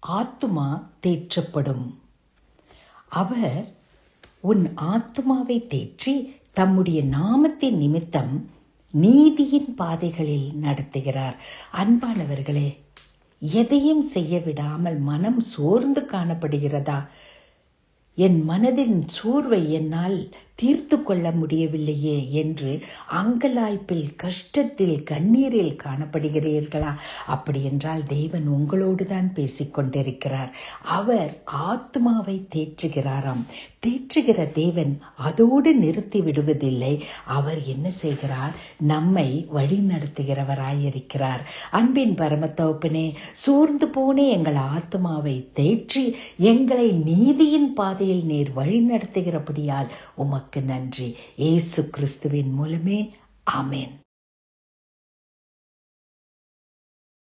ஆத்துமா தேற்றப்படும். அவர் உன் ஆத்துமாவை தேற்றி தம்முடைய நாமத்தின் நிமித்தம் நீதியின் பாதைகளில் நடத்துகிறார். அன்பானவர்களே எதையும் செய்ய விடாமல் மனம் சோர்ந்து காணப்படுகிறதா? என் மனதின் சோர்வை என்னால் தீர்த்து கொள்ள முடியவில்லையே என்று அங்கலாய்ப்பில் கஷ்டத்தில் கண்ணீரில் காணப்படுகிறீர்களா? அப்படி என்றால் தேவன் உங்களோடு தான் பேசிக்கொண்டிருக்கிறார் அவர் ஆத்மாவை தேற்றுகிறாராம். தேற்றுகிற தேவன் அதோடு நிறுத்தி விடுவதில்லை. அவர் என்ன செய்கிறார்? நம்மை வழி நடத்துகிறவராயிருக்கிறார். அன்பின் பரமத்தோப்பனே சோர்ந்து போனே எங்கள் ஆத்மாவை தேற்றி எங்களை நீதியின் பாதை பாதையில் நீர் வழி நடத்துகிறபடியால் உமக்கு நன்றி. ஏசு கிறிஸ்துவின் மூலமே. ஆமேன்.